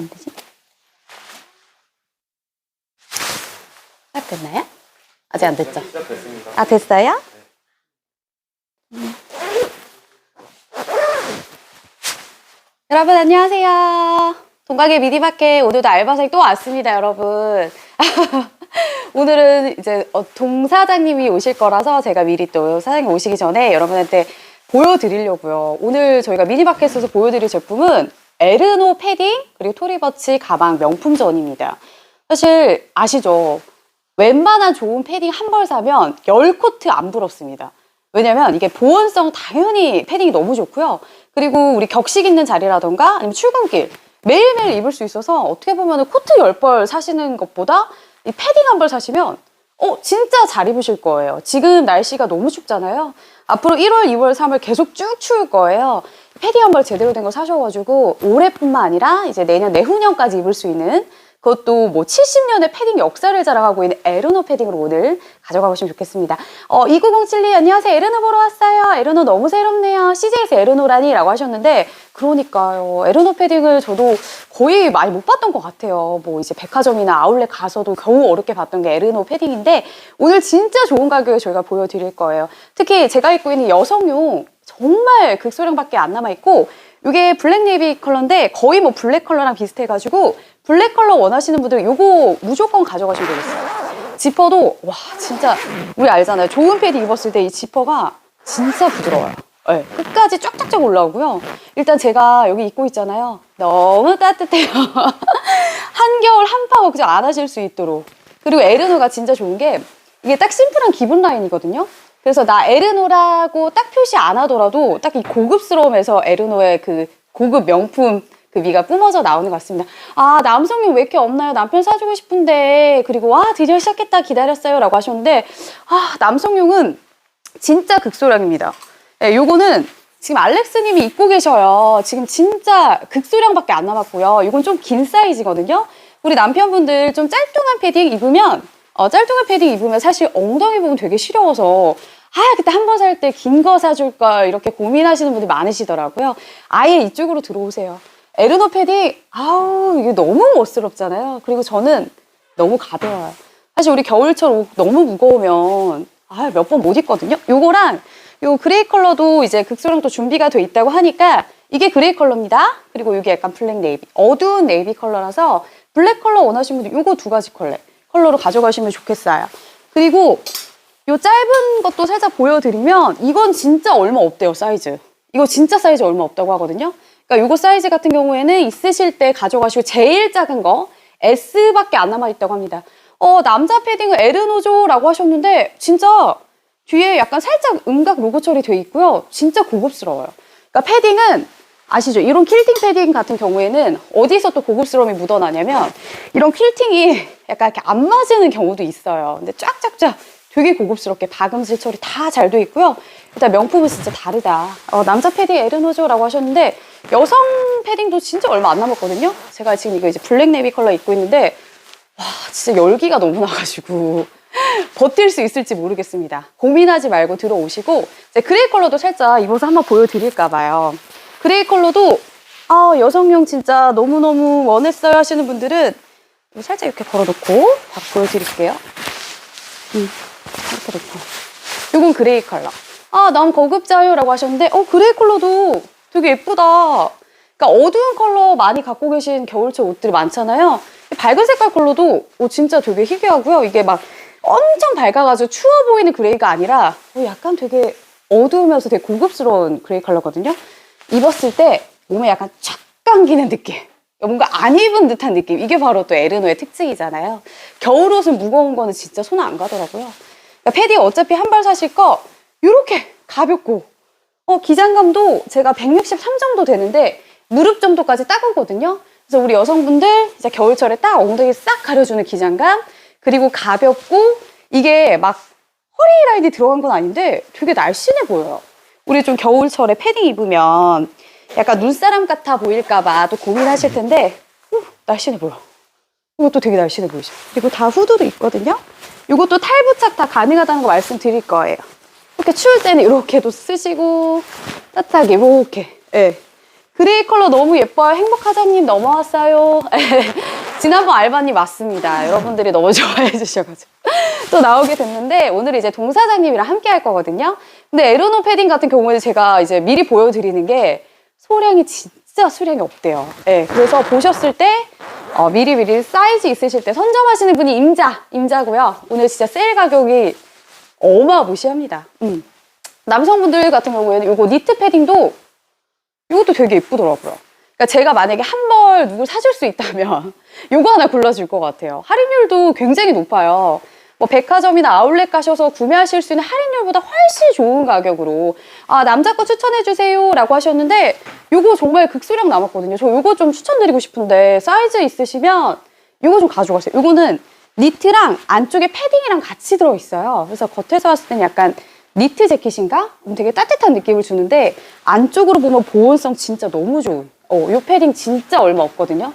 안 되지? 딱 됐나요? 아직 안 됐죠? 시작됐습니다. 아, 됐어요? 음. 여러분, 안녕하세요. 동각의 미디마켓 오늘도 알바생 또 왔습니다, 여러분. 오늘은 이제 어, 동사장님이 오실 거라서 제가 미리 또 사장님 오시기 전에 여러분한테 보여드리려고요. 오늘 저희가 미니마켓에서 보여드릴 제품은 에르노 패딩 그리고 토리버치 가방 명품전입니다. 사실 아시죠? 웬만한 좋은 패딩 한 벌 사면 열 코트 안 부럽습니다. 왜냐면 이게 보온성 당연히 패딩이 너무 좋고요. 그리고 우리 격식 있는 자리라던가 아니면 출근길 매일매일 입을 수 있어서 어떻게 보면 코트 열 벌 사시는 것보다 이 패딩 한 벌 사시면 어 진짜 잘 입으실 거예요. 지금 날씨가 너무 춥잖아요. 앞으로 1월, 2월, 3월 계속 쭉 추울 거예요. 패딩 한벌 제대로 된거 사셔가지고 올해뿐만 아니라 이제 내년 내후년까지 입을 수 있는 그것도 뭐 70년의 패딩 역사를 자랑하고 있는 에르노 패딩으로 오늘 가져가보시면 좋겠습니다. 어, 2907님 안녕하세요. 에르노 보러 왔어요. 에르노 너무 새롭네요. CJ에서 에르노라니 라고 하셨는데 그러니까요. 에르노 패딩을 저도 거의 많이 못 봤던 것 같아요. 뭐 이제 백화점이나 아울렛 가서도 겨우 어렵게 봤던 게 에르노 패딩인데 오늘 진짜 좋은 가격에 저희가 보여드릴 거예요. 특히 제가 입고 있는 여성용 정말 극소량밖에 안 남아있고 이게 블랙 네이비 컬러인데 거의 뭐 블랙 컬러랑 비슷해가지고 블랙 컬러 원하시는 분들 이거 무조건 가져가시면 되겠어요. 지퍼도 와 진짜 우리 알잖아요. 좋은 패딩 입었을 때 이 지퍼가 진짜 부드러워요. 네, 끝까지 쫙쫙쫙 올라오고요. 일단 제가 여기 입고 있잖아요. 너무 따뜻해요. 한겨울 한파 걱정 안 하실 수 있도록. 그리고 에르노가 진짜 좋은 게 이게 딱 심플한 기본 라인이거든요. 그래서 나 에르노라고 딱 표시 안 하더라도 딱 이 고급스러움에서 에르노의 그 고급 명품 그 미가 뿜어져 나오는 것 같습니다. 아, 남성용 왜 이렇게 없나요? 남편 사주고 싶은데. 그리고 와, 드디어 시작했다 기다렸어요. 라고 하셨는데, 아, 남성용은 진짜 극소량입니다. 예, 요거는 지금 알렉스님이 입고 계셔요. 지금 진짜 극소량밖에 안 남았고요. 이건 좀 긴 사이즈거든요. 우리 남편분들 좀 짤뚱한 패딩 입으면 어, 짤뚱한 패딩 입으면 사실 엉덩이 부분 되게 시려워서 아 그때 한 번 살 때 긴 거 사줄까 이렇게 고민하시는 분들 많으시더라고요. 아예 이쪽으로 들어오세요. 에르노 패딩 아우 이게 너무 멋스럽잖아요. 그리고 저는 너무 가벼워요. 사실 우리 겨울철 옷 너무 무거우면 아 몇 번 못 입거든요. 요거랑 요 그레이 컬러도 이제 극소량 또 준비가 돼 있다고 하니까 이게 그레이 컬러입니다. 그리고 이게 약간 블랙 네이비 어두운 네이비 컬러라서 블랙 컬러 원하시는 분들 요거 두 가지 컬러 컬러로 가져가시면 좋겠어요. 그리고 요 짧은 것도 살짝 보여드리면 이건 진짜 얼마 없대요 사이즈. 이거 진짜 사이즈 얼마 없다고 하거든요. 그러니까 요거 사이즈 같은 경우에는 있으실 때 가져가시고 제일 작은 거 S밖에 안 남아 있다고 합니다. 어 남자 패딩은 에르노조라고 하셨는데 진짜 뒤에 약간 살짝 음각 로고 처리 돼 있고요. 진짜 고급스러워요. 그러니까 패딩은 아시죠? 이런 퀼팅 패딩 같은 경우에는 어디서 또 고급스러움이 묻어나냐면 이런 퀼팅이 약간 이렇게 안 맞는 경우도 있어요. 근데 쫙쫙쫙 되게 고급스럽게 박음질 처리 다 잘 돼 있고요. 일단 명품은 진짜 다르다. 어, 남자 패딩 에르노조라고 하셨는데 여성 패딩도 진짜 얼마 안 남았거든요. 제가 지금 이거 이제 블랙 네비 컬러 입고 있는데 와 진짜 열기가 너무 나가지고 버틸 수 있을지 모르겠습니다. 고민하지 말고 들어오시고 그레이 컬러도 살짝 입어서 한번 보여드릴까 봐요. 그레이 컬러도 아 여성용 진짜 너무너무 원했어요 하시는 분들은 살짝 이렇게 걸어놓고 다 보여드릴게요. 음, 이렇게 이렇게. 이건 그레이 컬러. 아, 난 고급자요 라고 하셨는데, 어, 그레이 컬러도 되게 예쁘다. 그러니까 어두운 컬러 많이 갖고 계신 겨울철 옷들이 많잖아요. 밝은 색깔 컬러도 어, 진짜 되게 희귀하고요. 이게 막 엄청 밝아가지고 추워 보이는 그레이가 아니라 어, 약간 되게 어두우면서 되게 고급스러운 그레이 컬러거든요. 입었을 때 몸에 약간 촥 감기는 느낌. 뭔가 안 입은 듯한 느낌. 이게 바로 또 에르노의 특징이잖아요. 겨울 옷은 무거운 거는 진짜 손 안 가더라고요. 그러니까 패디 어차피 한벌 사실 거 이렇게 가볍고 어, 기장감도 제가 163 정도 되는데 무릎 정도까지 딱 오거든요. 그래서 우리 여성분들 이제 겨울철에 딱 엉덩이 싹 가려주는 기장감 그리고 가볍고 이게 막 허리 라인이 들어간 건 아닌데 되게 날씬해 보여요. 우리 좀 겨울철에 패딩 입으면 약간 눈사람 같아 보일까봐 또 고민하실 텐데 후, 날씬해 보여. 이것도 되게 날씬해 보이죠. 그리고 다 후드도 있거든요. 이것도 탈부착 다 가능하다는 거 말씀드릴 거예요. 이렇게 추울 때는 이렇게도 쓰시고 따뜻하게 이렇게 예. 그레이 컬러 너무 예뻐요. 행복하자님 넘어왔어요. 지난번 알바님 맞습니다. 여러분들이 너무 좋아해 주셔가지고. 또 나오게 됐는데, 오늘 이제 동사장님이랑 함께 할 거거든요. 근데 에르노 패딩 같은 경우에는 제가 이제 미리 보여드리는 게 소량이 진짜 수량이 없대요. 예, 그래서 보셨을 때, 어, 미리미리 사이즈 있으실 때 선점하시는 분이 임자, 임자고요. 오늘 진짜 세일 가격이 어마무시합니다. 음. 남성분들 같은 경우에는 요거 니트 패딩도 이것도 되게 예쁘더라고요. 그러니까 제가 만약에 한 벌 누굴 사줄 수 있다면 요거 하나 골라줄 것 같아요. 할인율도 굉장히 높아요. 뭐 백화점이나 아울렛 가셔서 구매하실 수 있는 할인율보다 훨씬 좋은 가격으로 아 남자 거 추천해 주세요 라고 하셨는데 요거 정말 극소량 남았거든요. 저 요거 좀 추천드리고 싶은데 사이즈 있으시면 요거 좀 가져가세요. 요거는 니트랑 안쪽에 패딩이랑 같이 들어있어요. 그래서 겉에서 봤을 때는 약간 니트 재킷인가? 음, 되게 따뜻한 느낌을 주는데 안쪽으로 보면 보온성 진짜 너무 좋은 어, 요 패딩 진짜 얼마 없거든요.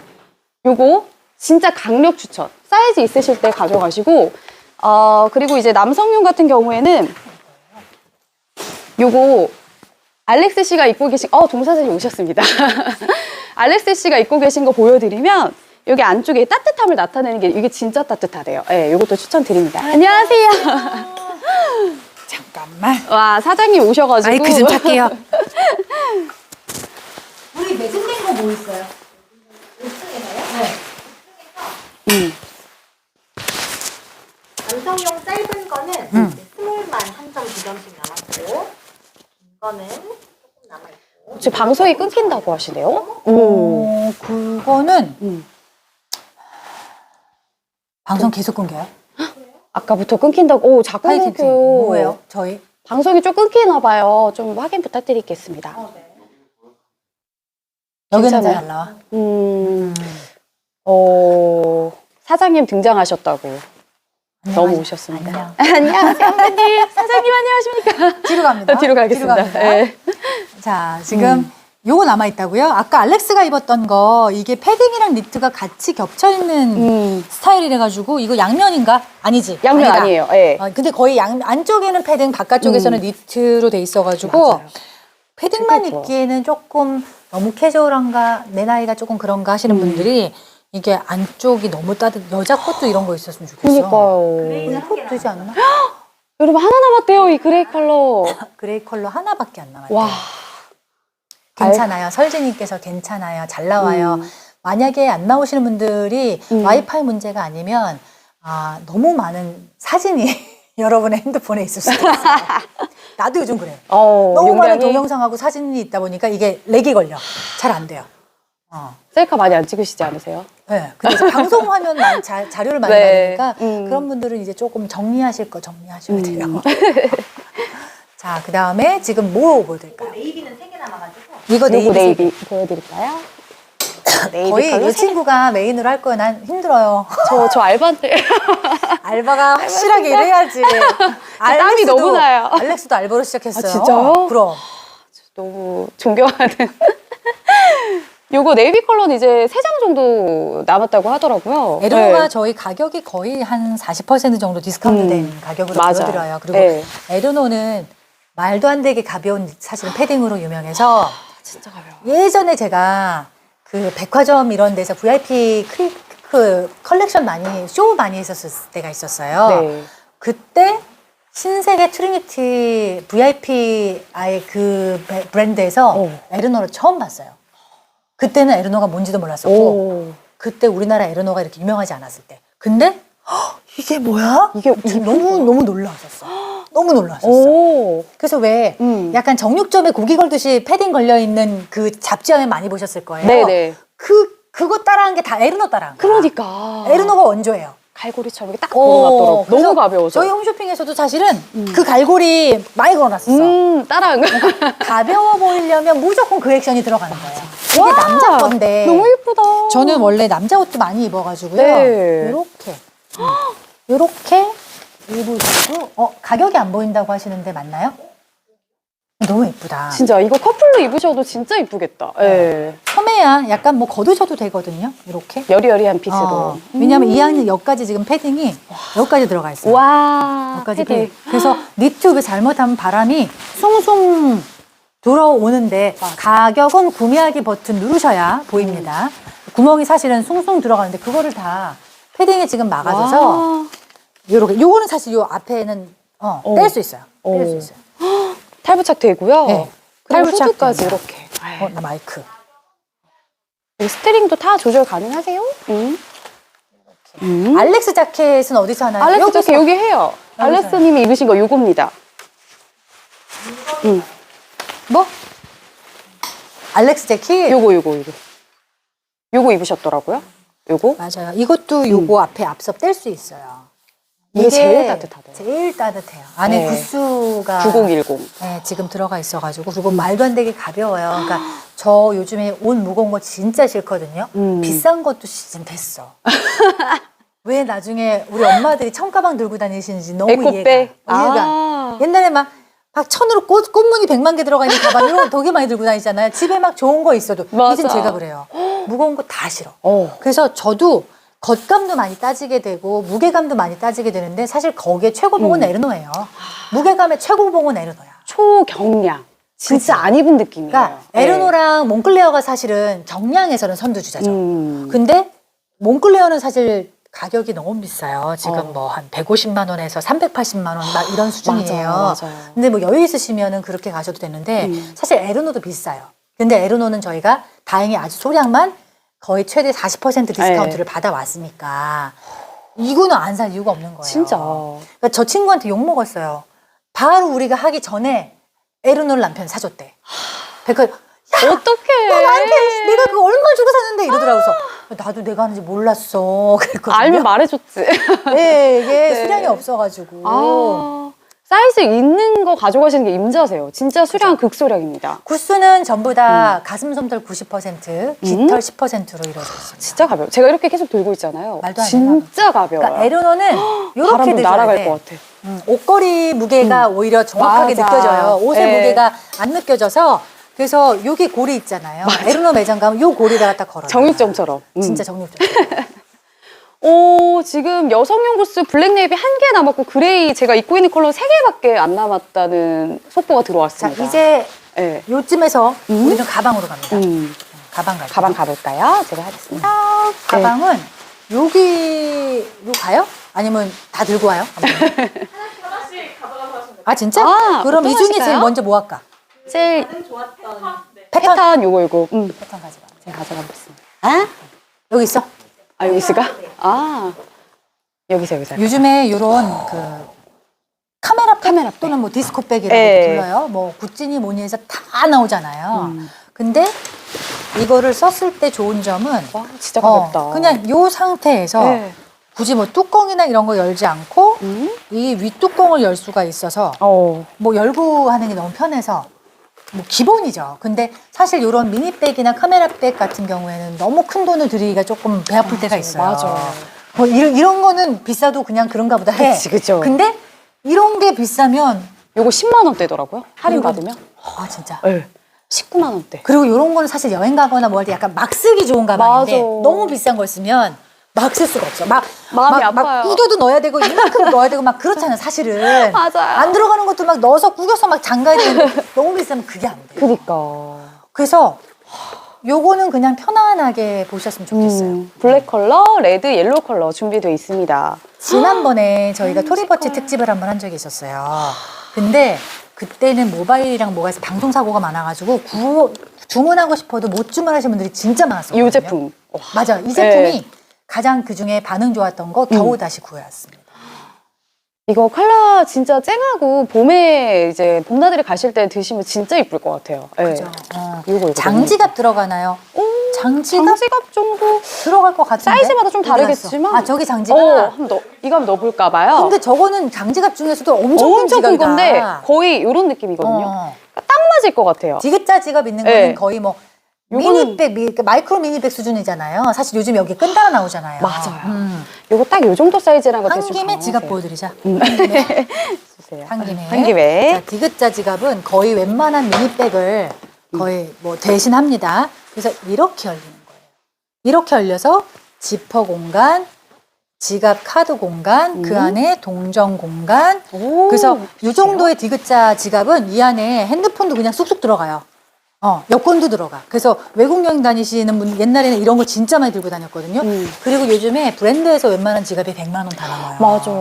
요거 진짜 강력 추천. 사이즈 있으실 때 가져가시고 어, 그리고 이제 남성용 같은 경우에는 요거 알렉스 씨가 입고 계신 어 동사장님 오셨습니다. 알렉스 씨가 입고 계신 거 보여드리면 여기 안쪽에 따뜻함을 나타내는 게 이게 진짜 따뜻하대요. 예, 요것도 추천드립니다. 안녕하세요. 잠깐만. 와 사장님 오셔가지고 마이크 좀 찾게요. 우리 매진된 거 뭐 있어요? 5층에서요? 네. 음. 남성용 짧은 거는 이제 스몰만 한 점, 두 점씩 남았고, 긴 거는 조금 남아있고. 혹시 방송이 끊긴다고 하시네요? 오. 어, 그거는 음. 방송 계속 끊겨요? 아까부터 끊긴다고 오 자꾸 끊겨요. 뭐예요? 저희 방송이 좀 끊기나 봐요. 좀 확인 부탁드리겠습니다. 여기는 괜찮아요? 잘 나와. 음. 어 사장님 등장하셨다고 너무 오셨습니다. 안녕. 안녕하세요, 선배님. 사장님 안녕하십니까? 뒤로 갑니다. 뒤로 가겠습니다. 갑니다. 네. 자, 지금 요거 남아 있다고요? 아까 알렉스가 입었던 거 이게 패딩이랑 니트가 같이 겹쳐 있는 음. 스타일이래 가지고 이거 양면인가? 아니지. 양면 아니다. 아니에요. 예. 어, 근데 거의 양 안쪽에는 패딩, 바깥쪽에서는 니트로 돼 있어 가지고 맞아요. 패딩만 되게 좋아. 입기에는 조금 너무 캐주얼한가 내 나이가 조금 그런가 하시는 분들이 이게 안쪽이 너무 따뜻 여자 것도 이런 거 있었으면 좋겠어. 그니까요. 이거 되지 않나? 여러분 하나 남았대요 이 그레이 컬러. 그레이 컬러 하나밖에 안 남았대요. 와. 괜찮아요. 설지님께서 괜찮아요. 잘 나와요. 음. 만약에 안 나오시는 분들이 음. 와이파이 문제가 아니면 아, 너무 많은 사진이 여러분의 핸드폰에 있을 수도 있어요. 나도 요즘 그래. 어, 너무 많은 용량이 동영상하고 사진이 있다 보니까 이게 렉이 걸려. 잘 안 돼요. 어. 셀카 많이 안 찍으시지 않으세요? 네. 근데 이제 방송 화면 많이 자, 자료를 많이 네. 받으니까 음. 그런 분들은 이제 조금 정리하실 거 정리하셔야 돼요. 자, 그 다음에 지금 뭐 보여드릴까요? 네이비는 3개 남아가지고. 이거 요거 네이비. 네이비 보여드릴까요? 네이비 거의 이세 친구가 메인으로 할 거예요. 난 힘들어요. 저, 저 알바인데. 알바가 확실하게 일해야지. 땀이 너무 나요. 알렉스도 알바로 시작했어요. 아, 진짜요? 그럼. 너무 존경하는. 요거 네이비 컬러는 이제 세 장 정도 남았다고 하더라고요. 에르노가 네. 저희 가격이 거의 한 40% 정도 디스카운트된 음, 가격으로 맞아. 보여드려요. 그리고 네. 에르노는 말도 안 되게 가벼운 사실은 패딩으로 유명해서 진짜 가벼워. 예전에 제가 그 백화점 이런 데서 VIP 크리, 그 컬렉션 많이 쇼 많이 했었을 때가 있었어요. 네. 그때 신세계 트리니티 VIP 아예 그 배- 브랜드에서 어. 에르노를 처음 봤어요. 그때는 에르노가 뭔지도 몰랐었고 오. 그때 우리나라 에르노가 이렇게 유명하지 않았을 때. 근데 헉, 이게 뭐야? 이게 너무 너무 놀라웠었어. 너무 놀라웠었어. 오. 그래서 왜 음. 약간 정육점에 고기 걸듯이 패딩 걸려 있는 그 잡지화면 많이 보셨을 거예요. 네네. 그 그거 따라한 게 다 에르노 따라한 거야. 그러니까. 에르노가 원조예요. 갈고리처럼 딱 어, 걸어놨더라고. 그래서 너무 가벼워서. 저희 홈쇼핑에서도 사실은 그 갈고리 많이 걸어놨었어. 음, 따라한 거. 가벼워 보이려면 무조건 그 액션이 들어가는 거예요. 이게 와, 남자 건데. 너무 예쁘다. 저는 원래 남자 옷도 많이 입어가지고요. 네. 이렇게, 이렇게 입으셔도 어 가격이 안 보인다고 하시는데 맞나요? 너무 예쁘다. 진짜 이거 커플로 입으셔도 진짜 이쁘겠다. 예. 소매야 약간 뭐 걷으셔도 되거든요. 이렇게. 여리여리한 핏으로. 어, 왜냐면 이 안에 여기까지 지금 패딩이 여기까지 들어가 있어요. 와. 여기까지 패딩. 패딩. 그래서 니트 왜 잘못하면 바람이 숭숭 들어오는데 가격은 구매하기 버튼 누르셔야 보입니다. 구멍이 사실은 숭숭 들어가는데 그거를 다 패딩에 지금 막아줘서 와. 요렇게 요거는 사실 요 앞에는 어, 어. 뗄 수 있어요. 뗄수 어. 있어요. 탈부착 되고요. 네. 그리고 탈부착 후드까지 됩니다. 이렇게. 어, 나 마이크. 이 스트링도 다 조절 가능하세요? 음. 음. 알렉스 자켓은 어디서 하나요? 알렉스. 자켓 여기 해요. 알렉스님이 입으신 거 요겁니다. 음. 뭐? 알렉스 재킷? 요거 요거 요거. 요거 입으셨더라고요. 요거. 맞아요. 이것도 요거 앞에 앞서 뗄 수 있어요. 이게 제일 따뜻하대요. 제일 따뜻해요. 안에 네. 구스가 9010. 네, 지금 들어가 있어가지고 그리고 말도 안 되게 가벼워요. 그러니까 저 요즘에 옷 무거운 거 진짜 싫거든요. 음. 비싼 것도 지금 됐어. 왜 나중에 우리 엄마들이 청가방 들고 다니시는지 너무 에코백. 이해가. 이해가. 아. 옛날에 막, 막 천으로 꽃, 꽃무늬 백만 개 들어가 있는 가방 이런 거 되게 많이 들고 다니잖아요. 집에 막 좋은 거 있어도. 맞아. 이젠 제가 그래요. 무거운 거 다 싫어. 어. 그래서 저도 겉감도 많이 따지게 되고 무게감도 많이 따지게 되는데 사실 거기에 최고봉은 음. 에르노예요. 무게감의 최고봉은 에르노야. 초경량. 진짜? 안 입은 느낌이에요. 그러니까 에르노랑 몽클레어가 사실은 정량에서는 선두주자죠. 음. 근데 몽클레어는 사실 가격이 너무 비싸요. 지금 어. 뭐 한 150만 원에서 380만 원 막 이런 수준이에요. 맞아요, 맞아요. 근데 뭐 여유 있으시면은 그렇게 가셔도 되는데 음. 사실 에르노도 비싸요. 근데 에르노는 저희가 다행히 아주 소량만 거의 최대 40% 디스카운트를 네. 받아왔으니까 이거는 안 살 이유가 없는 거예요. 진짜. 그러니까 저 친구한테 욕 먹었어요. 바로 우리가 하기 전에 에르노를 남편이 사줬대. 백화 어떡해. 나한테 내가 그거 얼마 주고 샀는데 이러더라고요. 그래서 나도 내가 하는지 몰랐어. 그랬거든요. 알면 말해줬지. 네, 이게 네. 수량이 없어가지고. 아. 사이즈 있는 거 가져가시는 게 임자세요. 진짜 수량 극소량입니다. 구스는 전부 음. 다 가슴 솜털 90%, 깃털 10%로 이루어져 있습니다. 진짜 가벼워. 제가 이렇게 계속 들고 있잖아요. 말도 안 진짜 가벼워요. 그러니까 에르노는 이렇게 바람도 드셔야 날아갈 돼. 것 같아. 음, 옷걸이 무게가 오히려 정확하게 맞아. 느껴져요. 옷의 네. 무게가 안 느껴져서 그래서 여기 고리 있잖아요. 에르노 매장 가면 요 고리에다가 딱 걸어요. 정육점처럼. 음. 진짜 정육점. 오, 지금 여성용 부스 블랙 네이비 한 개 남았고 그레이 제가 입고 있는 컬러 세 개밖에 안 남았다는 속보가 자, 들어왔습니다. 이제 네. 요쯤에서 음? 우리는 가방으로 갑니다. 음, 가방 갈게요. 가방 가볼까요? 제가 하겠습니다. 가방은 여기로 가요? 아니면 다 들고 와요? 아 진짜? 아, 그럼 이 어떤 중에 하실까요? 제일 먼저 뭐 할까? 제일 좋았던 패턴 패턴 요거 요거. 음, 패턴 가져가. 제가 가져가겠습니다. 아? 여기 있어. 아, 여기 있을까? 아. 여기서 여기서. 요즘에 이런 그 카메라 백 카메라 백. 또는 뭐 디스코백이라고 네. 불러요. 뭐 구찌니 뭐니 해서 다 나오잖아요. 음. 근데 이거를 썼을 때 좋은 점은 와, 진짜 어, 가볍다. 그냥 요 상태에서 네. 굳이 뭐 뚜껑이나 이런 거 열지 않고 음? 이 윗뚜껑을 열 수가 있어서 어. 뭐 열고 하는 게 너무 편해서 뭐 기본이죠. 근데 사실 이런 미니백이나 카메라백 같은 경우에는 너무 큰 돈을 들이기가 조금 배 아플 때가 있어요. 맞아. 뭐 이런, 이런 거는 비싸도 그냥 그런가 보다 해. 그치, 그쵸. 근데 이런 게 비싸면 요거 10만 원대더라고요. 할인 이거- 받으면. 아 진짜. 네. 19만 원대. 그리고 이런 거는 사실 여행 가거나 뭐 할 때 약간 막 쓰기 좋은 가방인데 맞아. 너무 비싼 걸 쓰면 막 쓸 수가 없어. 막 마음이 막, 막 아파요. 구겨도 넣어야 되고 이만큼 넣어야 되고 막 그렇잖아요, 사실은. 맞아요. 안 들어가는 것도 막 넣어서 구겨서 막 잠가야 되는데 너무 비싸면 그게 안 돼. 그니까. 그래서 요거는 그냥 편안하게 보셨으면 좋겠어요. 음, 블랙 컬러, 레드, 옐로우 컬러 준비되어 있습니다. 지난번에 저희가 음, 토리버치 특집을 한 번 한 적이 있었어요. 근데 그때는 모바일이랑 뭐가 해서 방송 사고가 많아가지고 구, 주문하고 싶어도 못 주문하시는 분들이 진짜 많았어요. 이 제품. 와. 맞아. 이 제품이 네. 가장 그 중에 반응 좋았던 거 겨우 음. 다시 구해왔습니다. 이거 컬러 진짜 쨍하고 봄에 이제 봄나들이 가실 때 드시면 진짜 이쁠 것 같아요. 네. 그죠? 어. 이거 이거 장지갑 들어가나요? 오, 장지갑, 장지갑 정도 들어갈 것 같은데 사이즈마다 좀 다르겠지만. 아 저기 장지갑. 어, 한번 넣, 이거 한번 넣어볼까 봐요. 근데 저거는 장지갑 중에서도 엄청, 엄청 큰큰 건데 지갑이다. 거의 이런 느낌이거든요. 어. 딱 맞을 것 같아요. 디귿자 지갑 있는 네. 거는 거의 뭐 미니백, 미, 그 마이크로 미니백 수준이잖아요. 사실 요즘 여기 끈 달아 나오잖아요. 맞아요. 음. 이거 딱 요 정도 사이즈라는 거한 대충 김에 지갑. 보여드리자. 음. 한 김에. 주세요. 한 김에. 한 김에. 자, 디귿자 지갑은 거의 웬만한 미니백을 거의 뭐 대신합니다. 그래서 이렇게 열리는 거예요. 이렇게 열려서 지퍼 공간, 지갑 카드 공간, 그 음. 안에 동전 공간. 오, 그래서 이 진짜요? 정도의 디귿자 지갑은 이 안에 핸드폰도 그냥 쑥쑥 들어가요. 어, 여권도 들어가. 그래서 외국 여행 다니시는 분 옛날에는 이런 거 진짜 많이 들고 다녔거든요. 음. 그리고 요즘에 브랜드에서 웬만한 지갑이 100만 원다 남아요. 맞아.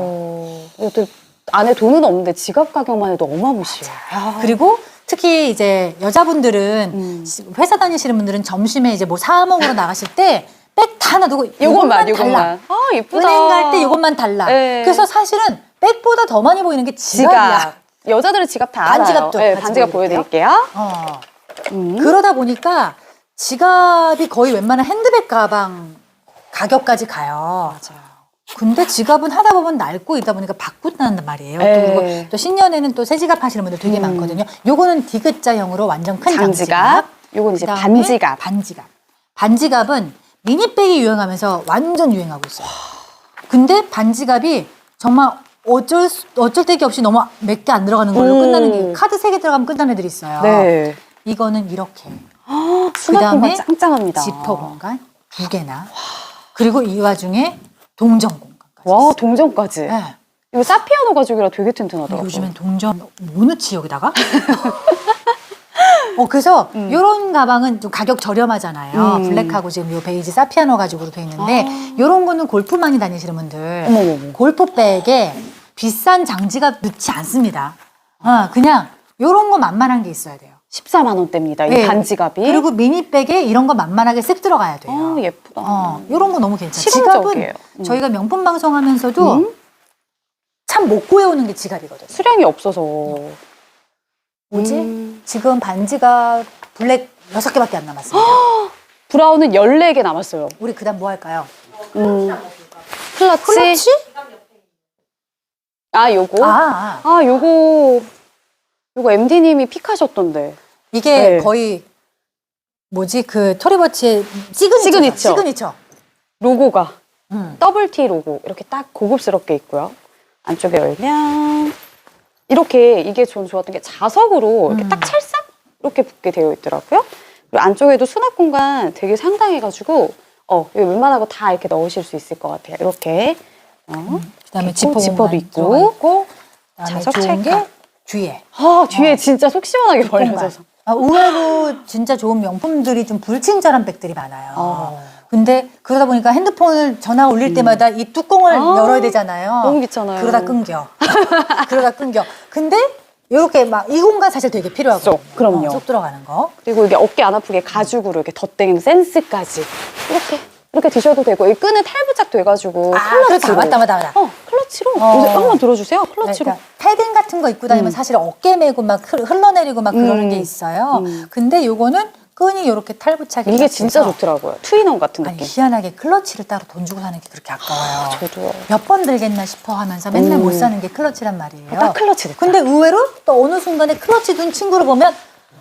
이것도 안에 돈은 없는데 지갑 가격만 해도 어마무시해. 아, 그리고 특히 이제 여자분들은 음. 회사 다니시는 분들은 점심에 이제 뭐 사 먹으러 나가실 때 백다 하나 두고 요것만, 달라. 요것만. 아, 예쁘다. 은행 갈때 이것만 달라. 네. 그래서 사실은 백보다 더 많이 보이는 게 지갑이야. 지갑. 여자들은 지갑 다 반지갑도 알아요. 네, 반지갑. 보여드릴게요. 어. 음. 그러다 보니까 지갑이 거의 웬만한 핸드백 가방 가격까지 가요. 맞아요. 근데 지갑은 하다 보면 낡고 있다 보니까 바꾼다는 말이에요. 또, 네. 그리고 또 신년에는 또 새 지갑 하시는 분들 되게 음. 많거든요. 요거는 디귿자형으로 완전 큰 장지갑. 장지갑. 요건 이제 그다음에 반지갑. 반지갑. 반지갑은 미니백이 유행하면서 완전 유행하고 있어요. 근데 반지갑이 정말 어쩔 수- 어쩔 데기 없이 너무 몇 개 안 들어가는 걸로 음. 끝나는 게 카드 세 개 들어가면 끝나는 애들이 있어요. 네. 이거는 이렇게 수납공간 그다음에 짱짱합니다. 지퍼 공간 두 개나 그리고 이 와중에 동전 공간까지. 와, 있어요. 동전까지. 네. 이거 사피아노 가죽이라 되게 튼튼하더라고요. 요즘엔 동전 뭐 넣지 여기다가? 어 그래서 음. 요런 가방은 좀 가격 저렴하잖아요. 음. 블랙하고 지금 요 베이지 사피아노 가죽으로 돼 있는데 아. 요런 거는 골프 많이 다니시는 분들 어머머머. 골프백에 비싼 장지갑 넣지 않습니다. 어, 그냥 요런 거 만만한 게 있어야 돼요. 14만 원대입니다. 이 네. 반지갑이. 그리고 미니백에 이런 거 만만하게 쓱 들어가야 돼요. 어, 예쁘다. 어, 이런 거 너무 괜찮아요. 실용적이에요. 지갑은 음. 저희가 명품 방송하면서도 음? 참못 구해오는 게 지갑이거든요. 수량이 없어서. 뭐지? 음. 지금 반지갑 블랙 여섯 개밖에 안 남았습니다. 브라운은 14개 남았어요. 우리 그다음 뭐 할까요? 음. 클러치? 아, 요거? 아, 아. 아, 요거. 요거 MD님이 픽하셨던데. 이게 네. 거의 뭐지 그 토리버치의 시그니처. 시그니처. 시그니처. 로고가. 음. 더블 T 로고. 이렇게 딱 고급스럽게 있고요. 안쪽에 열면. 이렇게 이게 전 좋았던 게 자석으로 이렇게 음. 딱 찰싹 이렇게 붙게 되어 있더라고요. 그리고 안쪽에도 수납 공간 되게 상당해가지고 어, 여기 웬만한 거다 이렇게 넣으실 수 있을 것 같아요. 이렇게. 어. 그다음에 있고, 지퍼 지퍼도 있고. 그다음에 자석 좋은 게 찰칵. 뒤에 아, 뒤에 어. 진짜 속 시원하게 벌려져서. 아, 의외로 진짜 좋은 명품들이 좀 불친절한 백들이 많아요. 어. 근데 그러다 보니까 핸드폰을 전화 올릴 때마다 이 뚜껑을 아, 열어야 되잖아요. 너무 귀찮아요. 그러다 끊겨. 그러다 끊겨. 근데 이렇게 막 이 공간 사실 되게 필요하거든요. 쏙, 그럼요. 어, 쏙 들어가는 거. 그리고 이게 어깨 안 아프게 가죽으로 이렇게 덧대는 센스까지 이렇게 이렇게 드셔도 되고 이 끈은 탈부착 돼가지고 아, 클러치로 그렇다. 맞다, 맞다, 맞다. 어 클러치로 어. 이제 한번 들어주세요 클러치로 그러니까 패딩 같은 거 입고 다니면 음. 사실 어깨 메고 막 흘- 흘러내리고 막 그러는 음. 게 있어요. 음. 근데 요거는 끈이 이렇게 탈부착이 이게 딱 진짜 돼서 좋더라고요 트위넌 같은 아니 느낌 희한하게 클러치를 따로 돈 주고 사는 게 그렇게 아까워요. 저도요 몇 번 들겠나 싶어 하면서 맨날 음. 못 사는 게 클러치란 말이에요. 딱 클러치 됐다 근데 의외로 또 어느 순간에 클러치 둔 친구를 보면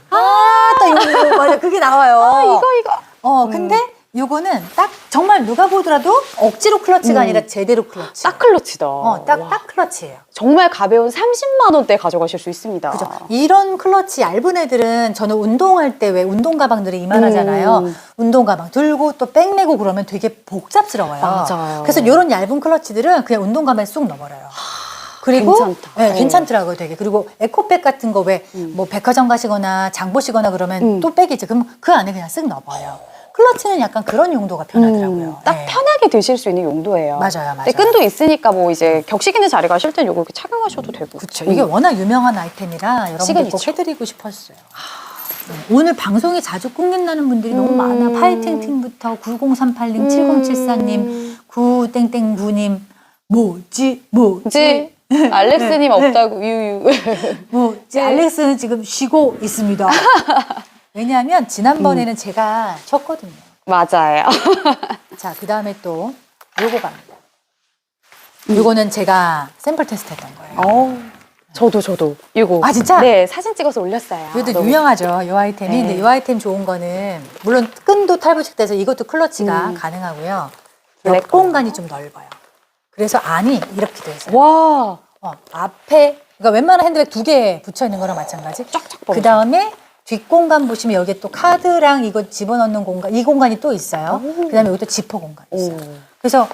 아 또 이거 맞아 그게 나와요. 아 이거 이거 어 근데 요거는 딱 정말 누가 보더라도 억지로 클러치가 음. 아니라 제대로 클러치. 딱 클러치다 어 딱 와, 딱 클러치예요. 정말 가벼운 30만 원대 가져가실 수 있습니다 그죠. 이런 클러치 얇은 애들은 저는 운동할 때 왜 운동 가방들이 이만하잖아요. 음. 운동 가방 들고 또 백 메고 그러면 되게 복잡스러워요. 맞아요. 그래서 이런 얇은 클러치들은 그냥 운동 가방에 쑥 넣어버려요. 그리고 괜찮다. 네, 네. 괜찮더라고요, 되게. 그리고 에코백 같은 거 왜뭐 음. 백화점 가시거나 장 보시거나 그러면 음. 또 백이죠. 그럼 그 안에 그냥 쓱 넣어버려요. 클러치는 약간 그런 용도가 편하더라고요. 음, 딱 네. 편하게 드실 수 있는 용도예요 맞아요, 맞아요. 근데 끈도 있으니까 뭐 이제 격식 있는 자리 가실 땐 요거 이렇게 착용하셔도 되고 그렇죠. 이게 워낙 유명한 아이템이라 여러분들 꼭 시그니처. 해드리고 싶었어요. 네. 오늘 방송에 자주 꽁린다는 분들이 너무 음. 많아. 파이팅 팀부터 9038님, 7074님, 9땡땡구님, 뭐지, 뭐지, 이제 알렉스님 없다고 유유 뭐지. 네. 알렉스는 지금 쉬고 있습니다. 왜냐하면 지난번에는 제가 쳤거든요. 맞아요 자, 그 다음에 또 요거 갑니다. 요거는 제가 샘플 테스트 했던 거예요. 어, 저도 저도 이거. 아, 진짜? 네 사진 찍어서 올렸어요. 이것도 너무- 유명하죠, 이 아이템이. 네. 근데 이 아이템 좋은 거는 물론 끈도 탈부착돼서 이것도 클러치가 음. 가능하고요. 블랙 옆 공간이 좀 넓어요. 그래서 안이 이렇게 돼 있어요. 와 어, 앞에 그러니까 웬만한 핸드백 두 개 붙여 있는 거랑 마찬가지. 쫙쫙 그 다음에 뒷 공간 보시면 여기에 또 카드랑 이거 집어넣는 공간, 이 공간이 또 있어요. 오. 그 다음에 여기도 지퍼 공간이 오. 있어요. 그래서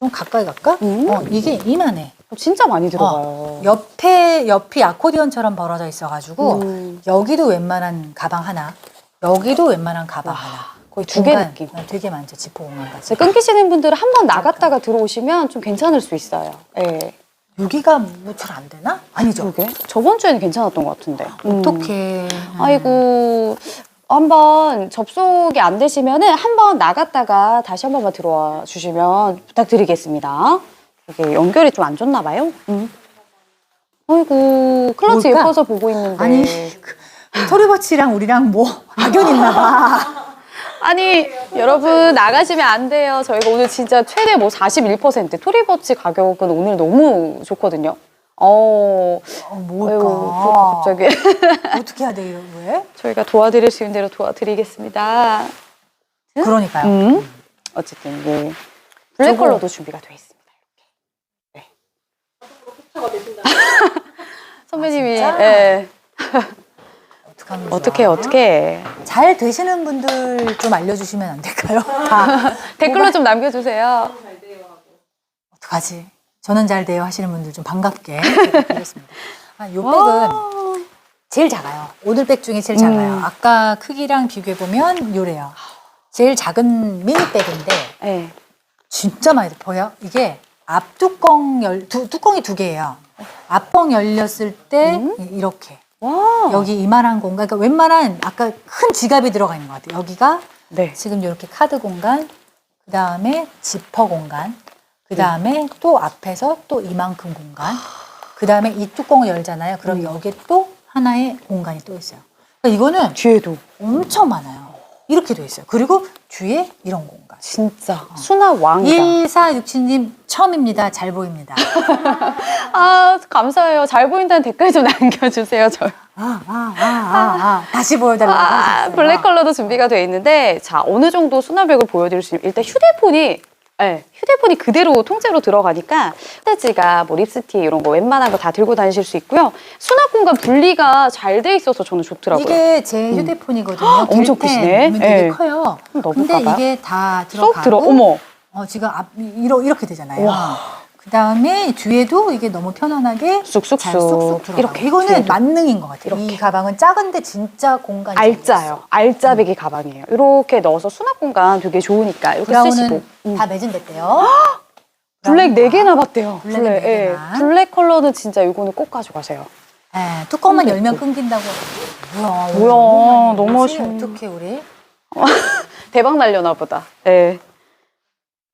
좀 가까이 갈까? 음. 어, 이게 이만해. 진짜 많이 들어가요. 옆에 옆이 아코디언처럼 벌어져 있어가지고 음. 여기도 웬만한 가방 하나, 여기도 웬만한 가방 하나. 거의 두 개 공간, 느낌. 어, 되게 많죠. 지퍼 공간까지. 끊기시는 분들은 한 번 나갔다가 들어오시면 좀 괜찮을 수 있어요. 예. 여기가 뭐 잘 안 되나? 아니죠. 그러게. 저번 주에는 괜찮았던 것 같은데. 음. 어떡해. 아이고. 한번 접속이 안 되시면은 한번 나갔다가 다시 한 번만 들어와 주시면 부탁드리겠습니다. 이게 연결이 좀 안 좋나 봐요. 음. 아이고 클러치 뭘까? 예뻐서 보고 있는데 아니, 토리버치랑 우리랑 뭐 악연 있나 봐. 아니 여러분 나가시면 안 돼요. 저희가 오늘 진짜 최대 뭐 41% 토리버치 가격은 오늘 너무 좋거든요. 어, 어, 뭘까? 갑자기 어떻게 해야 돼, 이거 왜? 저희가 도와드릴 수 있는 대로 도와드리겠습니다. 그러니까요. 음. 어쨌든 예. 블랙 저거- 컬러도 준비가 되어 있습니다. 이렇게. 네. 선배님이 아, 진짜? 예. 어떻게 어떻게 잘 되시는 분들 좀 알려주시면 안 될까요? 다 댓글로 좀 남겨주세요. 어떡하지? 저는 잘 돼요 하시는 분들 좀 반갑게 드리겠습니다. 아, 요 백은 제일 작아요. 오늘 백 중에 제일 작아요. 음. 아까 크기랑 비교해 보면 요래요. 제일 작은 미니백인데 예. 진짜 많이 보여? 이게 앞 뚜껑 열 두, 뚜껑이 두 개예요. 앞뻥 열렸을 때 음? 이- 이렇게 와. 여기 이만한 공간, 그러니까 웬만한 아까 큰 지갑이 들어가 있는 것 같아요. 여기가 네. 지금 이렇게 카드 공간, 그 다음에 지퍼 공간, 그 다음에 또 앞에서 또 이만큼 공간, 그 다음에 이 뚜껑을 열잖아요. 그럼 음. 여기에 또 하나의 공간이 또 있어요. 그러니까 이거는 뒤에도 엄청 많아요. 이렇게 돼 있어요. 그리고 뒤에 이런 공간. 진짜 수납 왕이다. 1467님 처음입니다. 잘 보입니다. 아 감사해요. 잘 보인다는 댓글 좀 남겨주세요. 저. 아, 아, 아, 아, 아. 다시 보여달라고 아, 하셨어요. 블랙 컬러도 준비가 되어 있는데 자 어느 정도 수납력을 보여드릴 수 있는 일단 휴대폰이 네, 휴대폰이 그대로 통째로 들어가니까 휴대지가 뭐 립스틱 이런 거 웬만한 거 다 들고 다니실 수 있고요. 수납 공간 분리가 잘 돼 있어서 저는 좋더라고요. 이게 제 휴대폰이거든요. 엄청 들 크시네. 보면 되게 네. 커요. 한번 근데. 이게 다 들어가고 쏙 들어. 어머. 어, 지금 앞 이러, 이렇게 되잖아요. 와. 그 다음에 뒤에도 이게 너무 편안하게 쑥쑥쑥. 잘 쑥쑥 들어가. 이렇게 이거는 뒤에도. 만능인 것 같아요. 이렇게. 이 가방은 작은데 진짜 공간이 알짜요. 알짜배기 가방이에요. 이렇게 넣어서 수납 공간 되게 좋으니까 이렇게 쓰시고. 브라운은 음. 다 매진됐대요. 블랙 브라운과. 4개 남았대요. 블랙은 블랙, 네 예. 개나. 블랙 컬러는 진짜 이거는 꼭 가져가세요. 예, 뚜껑만 선도 열면. 끊긴다고. 뭐야, 뭐야, 너무 너무 아쉬워. 어떻게 우리? 대박 날려나 보다. 예.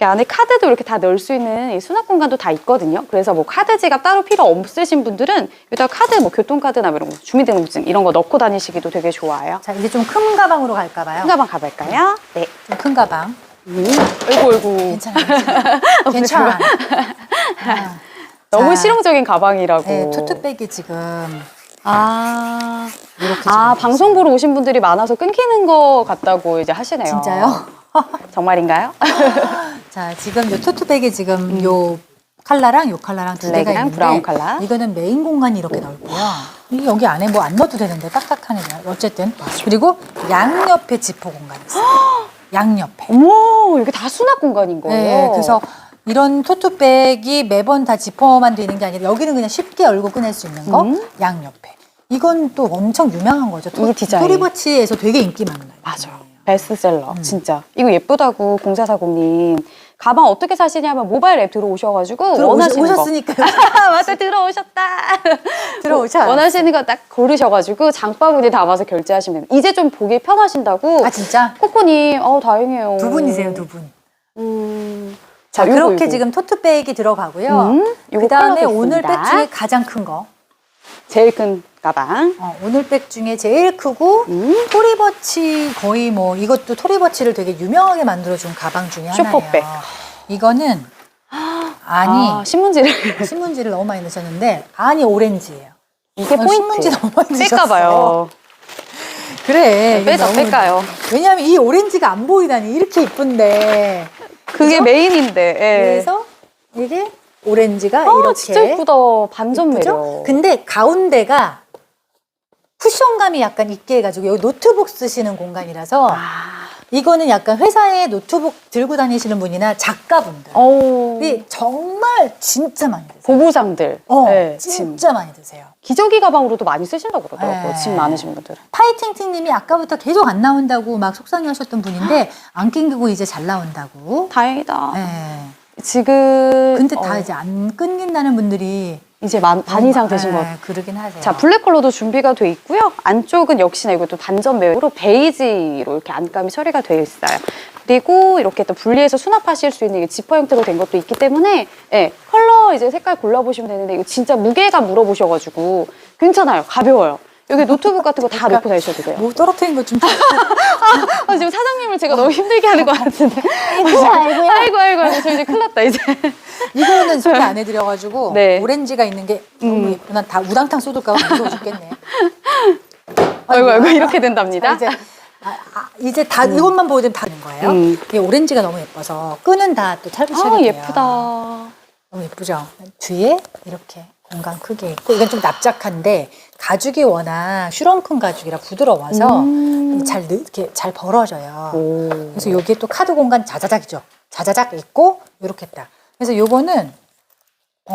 이 안에 카드도 이렇게 다 넣을 수 있는 이 수납 공간도 다 있거든요. 그래서 뭐 카드 지갑 따로 필요 없으신 분들은 여기다 카드, 뭐 교통카드나 이런 거, 주민등록증 이런 거 넣고 다니시기도 되게 좋아요. 자, 이제 좀 큰 가방으로 갈까 봐요. 큰 가방 가볼까요? 네. 좀 큰 가방. 음. 아이고, 아이고. 괜찮아. 괜찮아. 괜찮아. 아, 너무 자, 실용적인 가방이라고. 네, 토트백이 지금 아. 이렇게 아, 방송 보러 오신 분들이 많아서 끊기는 것 같다고 이제 하시네요. 진짜요? 정말인가요? 자, 지금 요 토트백에 지금 요 컬러랑 요 컬러랑 두 개가 음. 블랙이랑 있는데 브라운 컬러. 이거는 메인 공간이 이렇게 넓고요. 이 여기 안에 뭐 안 넣어도 되는데 딱딱하네요. 어쨌든 그리고 양옆에 지퍼 공간이 있어요. 양옆에. 어머, 이게 다 수납 공간인 거예요. 네, 그래서 이런 토트백이 매번 다 지퍼만 돼 있는 게 아니라 여기는 그냥 쉽게 열고 꺼낼 수 있는 거 음. 양옆에. 이건 또 엄청 유명한 거죠. 토, 이 디자인. 토리버치에서 되게 인기 많은 맞아요. 베스트셀러. 진짜. 이거 예쁘다고 0440님. 가방 어떻게 사시냐면 모바일 앱 들어오셔가지고 들어오셨- 원하시는 거. 오셨으니까요. 맞아 들어오셨다. 들어오셔. 원하시는 거 딱 고르셔가지고 장바구니 담아서 결제하시면 됩니다. 이제 좀 보기 편하신다고. 아 진짜 코코님, 어 다행이에요. 두 분이세요 두 분. 음. 자, 요거, 그렇게 요거. 지금 토트백이 들어가고요. 음, 요거 그 다음에 컬러도 오늘 있습니다. 백 중에 가장 큰 거. 제일 큰 가방. 어, 오늘 백 중에 제일 크고 음. 토리버치 거의 뭐 이것도 토리버치를 되게 유명하게 만들어준 가방 중에 하나예요. 슈퍼백. 이거는 아니 아, 신문지를. 신문지를 너무 많이 넣으셨는데 아니 오렌지예요. 이게 어, 포인트. 신문지 너무 많이 넣으셨어. 뺄까봐요. 그래. 이게 빼자, 너무- 뺄까요? 왜냐하면 이 오렌지가 안 보이다니 이렇게 이쁜데. 그게 그죠? 메인인데. 예. 그래서 이게 오렌지가 아, 이렇게 진짜 예쁘다. 반전? 매력. 근데 가운데가 쿠션감이 약간 있게 해가지고 여기 노트북 쓰시는 공간이라서 아, 이거는 약간 회사에 노트북 들고 다니시는 분이나 작가분들. 어. 이 정말 진짜 많이 드세요. 고부상들. 어, 네, 짐. 진짜 많이 드세요. 기저귀 가방으로도 많이 쓰신다고 그러더라고요. 네. 짐 많으신 분들은. 파이팅팅님이 아까부터 계속 안 나온다고 막 속상해하셨던 분인데 안 끊기고 이제 잘 나온다고. 다행이다. 네. 지금 근데 다 어, 이제 안 끊긴다는 분들이 이제 만, 반 이상 되신 것 네, 그러긴 하세요. 자, 블랙 컬러도 준비가 돼 있고요. 안쪽은 역시나 이것도 반전 매우로 베이지로 이렇게 안감이 처리가 되어 있어요. 그리고 이렇게 또 분리해서 수납하실 수 있는 이게 지퍼 형태로 된 것도 있기 때문에 예, 컬러 이제 색깔 골라보시면 되는데 이거 진짜 무게감 물어보셔가지고 괜찮아요. 가벼워요. 여기 노트북 같은 거 다 놓고 다니셔도 돼요. 뭐 떨어뜨린 거좀 아, 지금 사장님을 제가 너무 힘들게 하는 것 같은데. 아이고 아이고야. 아이고, 아이고, 아이고. 저 이제 큰일 났다, 이제. 이거는 소개 안 해드려가지고 네. 오렌지가 있는 게 너무 음. 예쁘. 난다 우당탕 쏟을까 봐 무서워 죽겠네. 아이고, 아이고, 이렇게 된답니다. 자, 이제 아, 아, 이제 다 이것만 보여도 다 되는 거예요. 음. 이게 오렌지가 너무 예뻐서 끈은 다 또 찰부차게 아, 돼요. 예쁘다. 너무 예쁘죠. 뒤에 이렇게 공간 크게 있고 이건 좀 납작한데 가죽이 워낙 슈렁큰 가죽이라 부드러워서 음. 잘 느- 이렇게 잘 벌어져요. 오. 그래서 여기에 또 카드 공간 자자작이죠. 자자작 있고 이렇게 딱. 그래서 요거는